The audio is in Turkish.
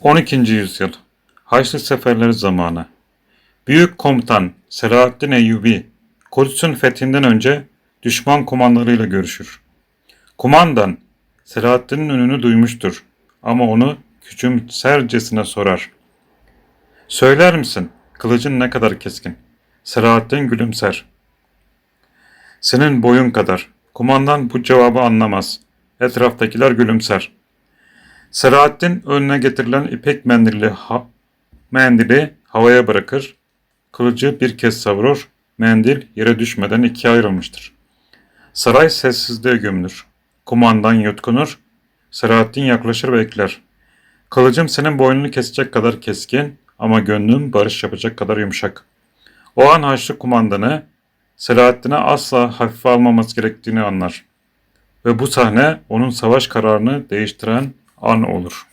12. yüzyıl Haçlı seferleri zamanı Büyük komutan Selahaddin Eyyubi Kudüs'ün fethinden önce düşman kumandanlarıyla görüşür. Kumandan Selahaddin'in önünü duymuştur ama onu küçümsercesine sorar. Söyler misin kılıcın ne kadar keskin? Selahaddin gülümser. Senin boyun kadar. Kumandan bu cevabı anlamaz. Etraftakiler gülümser. Selahaddin önüne getirilen ipek mendili, ha- mendili havaya bırakır. Kılıcı bir kez savurur. Mendil yere düşmeden ikiye ayrılmıştır. Saray sessizliğe gömülür. Kumandan yutkunur. Selahaddin yaklaşır ve ekler. Kılıcım senin boynunu kesecek kadar keskin ama gönlüm barış yapacak kadar yumuşak. O an Haçlı kumandanı Selahaddin'e asla hafife almaması gerektiğini anlar. Ve bu sahne onun savaş kararını değiştiren an olur.